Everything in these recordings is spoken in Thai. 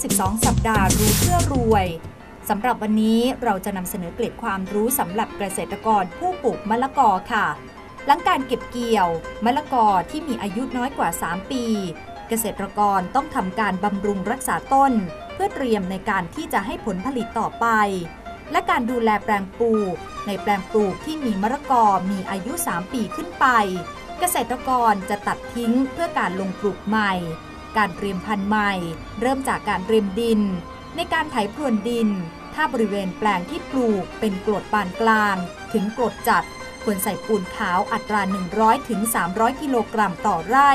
2 สัปดาห์รู้เพื่อรวยสำหรับวันนี้เราจะนำเสนอเกร็ดความรู้สำหรับเกษตรกรผู้ปลูกมะละกอค่ะ หลังการเก็บเกี่ยว มะละกอที่มีอายุน้อยกว่า 3 ปี เกษตรกรต้องทำการบำรุงรักษาต้น เพื่อเตรียมในการที่จะให้ผลผลิตต่อไป และการดูแลแปลงปลูก ในแปลงปลูกที่มีมะละกอมีอายุ 3 ปีขึ้นไป เกษตรกรจะตัดทิ้งเพื่อการลงปลูกใหม่ การเตรียมพันธุ์ใหม่ เริ่มจากการเตรียมดิน ในการไถพรวนดิน ถ้าบริเวณแปลงที่ปลูกเป็นกรดปานกลาง ถึงกรดจัด ควรใส่ปูนขาวอัตรา100ถึงกิโลกรัมต่อไร่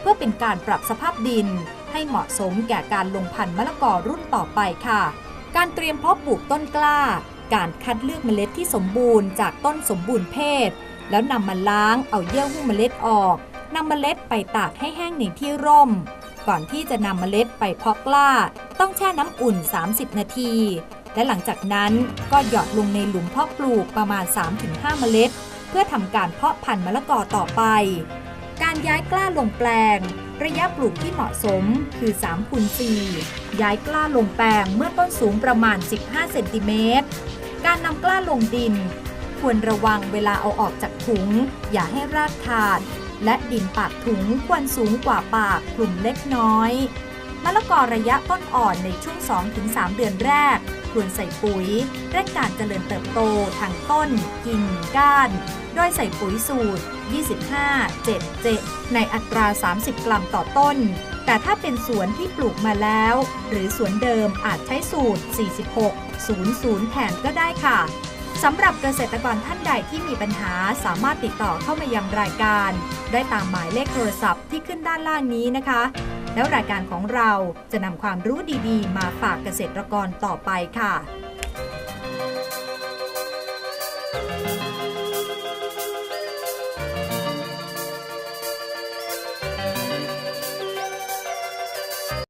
เพื่อเป็นการปรับสภาพดิน ให้เหมาะสมแก่การลงพันธุ์มะละกอรุ่นต่อไปค่ะ การเตรียมเพาะปลูกต้นกล้า การคัดเลือกเมล็ดที่สมบูรณ์จากต้นสมบูรณ์เพศ แล้วนำมาล้างเอาเยื่อหุ้มเมล็ดออกนำเมล็ดไปตากให้แห้งในที่ร่ม ก่อนที่จะนำเมล็ดไปเพาะกล้า ต้องแช่น้ำอุ่น 30 นาที และหลังจากนั้นก็หยอดลงในหลุมเพาะปลูกประมาณ 3-5 เมล็ด เพื่อทำการเพาะพันธุ์มะละกอต่อไป การย้ายกล้าลงแปลง ระยะปลูกที่เหมาะสมคือ3คูณ4ย้ายกล้าลงแปลงเมื่อต้นสูงประมาณ 15 เซนติเมตร การนำกล้าลงดิน ควรระวังเวลาเอาออกจากถุง อย่าให้รากขาด และดินปากถุงควรสูงกว่าปากกลุ่มเล็กน้อย มะละกอระยะต้นอ่อนในช่วง 2-3 เดือนแรกควรใส่ปุ๋ยเร่งการเจริญเติบโตทางต้น กิ่งก้าน โดยใส่ปุ๋ยสูตร 25 7 7 ในอัตรา 30 กรัมต่อต้น แต่ถ้าเป็นสวนที่ปลูกมาแล้ว หรือสวนเดิมอาจใช้สูตร 46 00 แทนก็ได้ค่ะ สำหรับเกษตรกรท่านใดที่มีปัญหาสามารถติดต่อเข้ามายังรายการ ได้ตามหมายเลขโทรศัพท์ที่ขึ้นด้านล่างนี้นะคะ แล้วรายการของเราจะนำความรู้ดีๆ มาฝากเกษตรกรต่อไปค่ะ